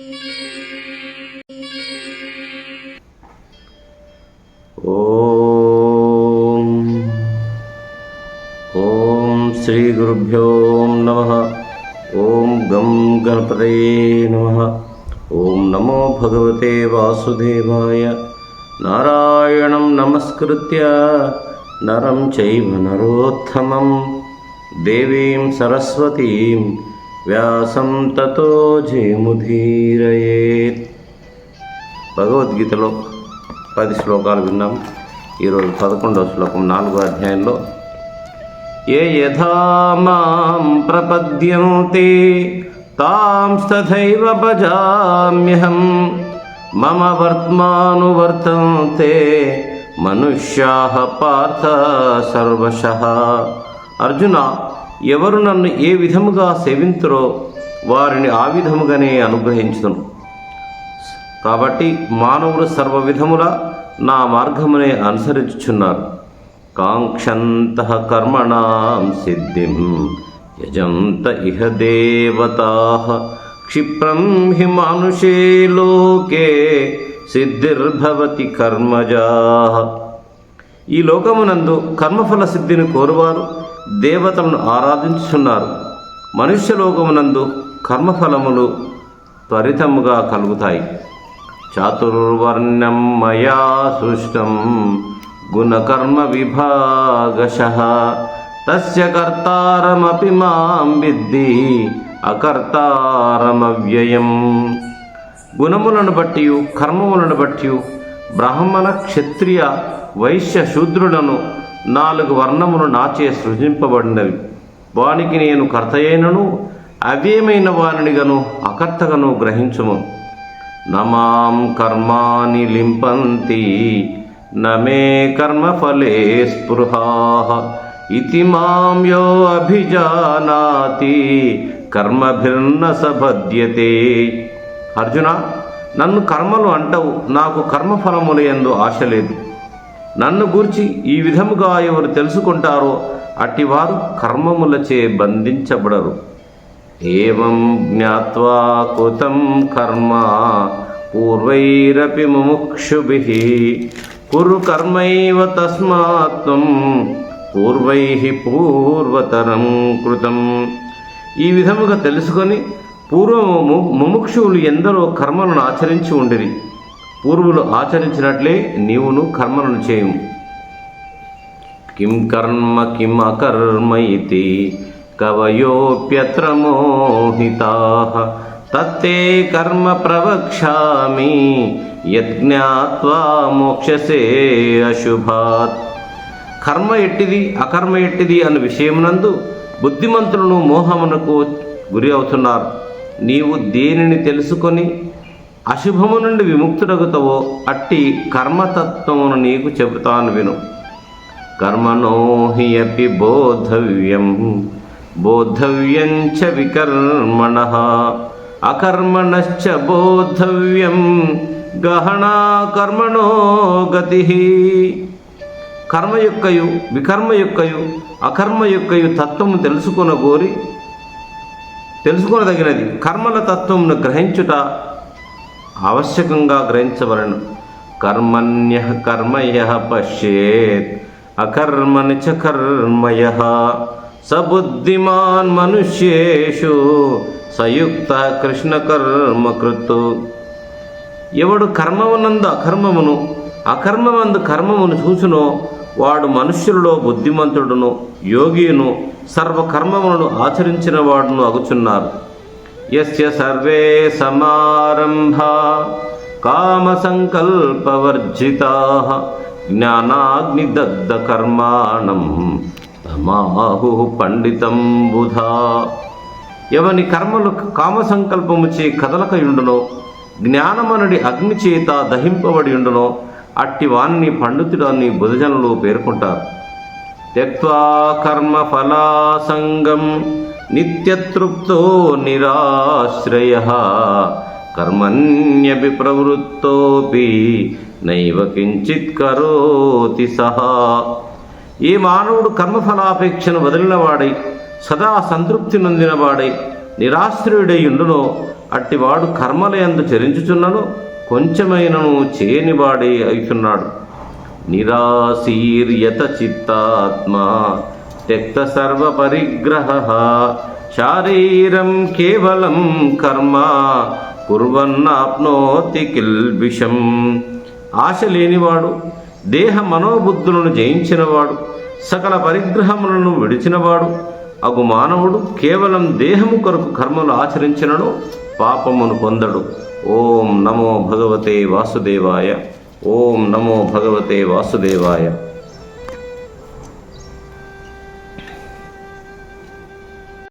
ॐ ॐ श्रीगुरुभ्यो नमः। ॐ गं गणपते नमः। ॐ नमो भगवते वासुदेवाय। नारायणं नमस्कृत्य नरं चैव नरोत्तमं। देवीं सरस्वतीं వ్యాసం తతో జయముధీరయేత్. భగవద్గీతలో పది శ్లోకాలు విన్నాం. ఈరోజు పదకొండవ శ్లోకం నాలుగో అధ్యాయంలో ఏ యథా మాం ప్రపద్యంతే తాం తథైవ భజామ్యహం. మమ వర్త్మానువర్తంతే మనుష్యా పార్థ సర్వశ. అర్జున ఎవరు నన్ను ఏ విధముగా సేవింతురో వారిని ఆ విధముగానే అనుగ్రహించును కాబట్టి మానవులు సర్వ విధముల నా మార్గమునే అనుసరించుచున్నారు. కాంక్షంత కర్మణాం సిద్ధిం యజంత ఇహ దేవతా క్షిప్రం హి మానుషే లోకే సిద్ధిర్భవతి కర్మజా. ఈ లోకమునందు కర్మఫల సిద్ధిని కోరువారు దేవతలను ఆరాధించుచున్నారు. మనుష్య లోకమునందు కర్మఫలములు త్వరితముగా కలుగుతాయి. చాతుర్వర్ణం మయా సృష్టం గుణకర్మ విభాగశ. తస్య కర్తారమపి మాం విద్ది అకర్తారమవ్యయం. గుణములను బట్టి కర్మములను బట్టి బ్రాహ్మణ క్షత్రియ వైశ్య శూద్రులను నాలుగు వర్ణములు నాచే సృజింపబడినవి. వానికి నేను కర్తయైనను అవ్యయమైన వానినిగను అకర్తగను గ్రహించుము. నమాం కర్మాని లింపంతి నమే కర్మఫలే స్పృహా. ఇతి మాం యో అభిజానాతి కర్మభిర్న సబధ్యతే అర్జున నన్ను కర్మలు అంటవు నాకు కర్మఫలముల ఎందు ఆశ లేదు. నన్ను గూర్చి ఈ విధముగా ఎవరు తెలుసుకుంటారో అట్టివారు కర్మములచే బంధించబడరు. ఏం జ్ఞాత్వా కృతం కర్మ పూర్వైరపి ముముక్షుభి కురు కర్మైవ తస్మాత్వం పూర్వై పూర్వతరం కృతం. ఈ విధముగా తెలుసుకొని పూర్వము ముముక్షువులు ఎందరో కర్మలను ఆచరించి ఉండిరి. పూర్వులు ఆచరించినట్లే నీవును కర్మలను చేయు కిం కర్మ కిం అకర్మ ఇది కవయోప్యత్ర మోహితా తత్తే కర్మ ప్రవక్ష్యామి యజ్ఞాత్వా మోక్షసే అశుభాత్. కర్మ ఎట్టిది అకర్మ ఎట్టిది అన్న విషయమునందు బుద్ధిమంతులను మోహమునకు గురి అవుతున్నారు. నీవు దేనిని తెలుసుకొని అశుభము నుండి విముక్తుడగుతావో అట్టి కర్మతత్వమును నీకు చెబుతాను విను. కర్మణోహి అపి బోధవ్యం బోధవ్యం చ వికర్మణ అకర్మణశ్చ బోధవ్యం గహనా కర్మణో గతి. కర్మ యొక్కయు వికర్మ యొక్కయు అకర్మ యొక్కయు తత్వము తెలుసుకున్న కోరి తెలుసుకునదగినది కర్మల తత్వమును గ్రహించుట ఆవశ్యకంగా గ్రహించవలను. కర్మణ్య కర్మయ పశ్యేత్ అకర్మణి చ కర్మయ. సబుద్ధిమాన్ మనుష్యేషు సయుక్త కృష్ణ కర్మకృతు ఎవడు కర్మమునందు అకర్మమును అకర్మమందు కర్మమును చూచునో వాడు మనుష్యులలో బుద్ధిమంతుడును యోగియును సర్వకర్మములను ఆచరించిన వాడును అగుచున్నారు. యస్య సర్వే సమారంభా కామ సంకల్పవర్జితా జ్ఞానాగ్నిదగ్ధ కర్మాణం తమాహు పండితం బుధా ఎవని కర్మలు కామ సంకల్పముచే కదలకయుండునో జ్ఞానమనుడి అగ్ని చేత దహింపబడి ఉండునో అట్టి వాణ్ణి పండితుడాన్ని బుధజనులు పేర్కొంటారు. త్యక్వా కర్మఫలాసంగం నిత్యతృప్తో నిరాశ్రయ కర్మణ్యపి ప్రవృత్తోపి నైవ కించిత్ కరోతి సహా. ఏ మానవుడు కర్మఫలాపేక్షను వదిలినవాడై సదా సంతృప్తి నొందినవాడై నిరాశ్రయుడై ఉండునో అట్టివాడు కర్మలయందు చరించుచున్నను కొంచెమైనను చేయనివాడే అవుతున్నాడు నిరాశీర్యత చిత్తాత్మా. త్యక్త సర్వ పరిగ్రహ శారీరం కేవలం కర్మ కుర్వన్నాప్నోతి కిల్బిషం ఆశ లేనివాడు దేహ మనోబుద్ధులను జయించినవాడు సకల పరిగ్రహములను విడిచినవాడు అగు మానవుడు కేవలం దేహము కొరకు కర్మలు ఆచరించినను పాపమును పొందడు. ఓం నమో భగవతే వాసుదేవాయ ఓం నమో భగవతే వాసుదేవాయ.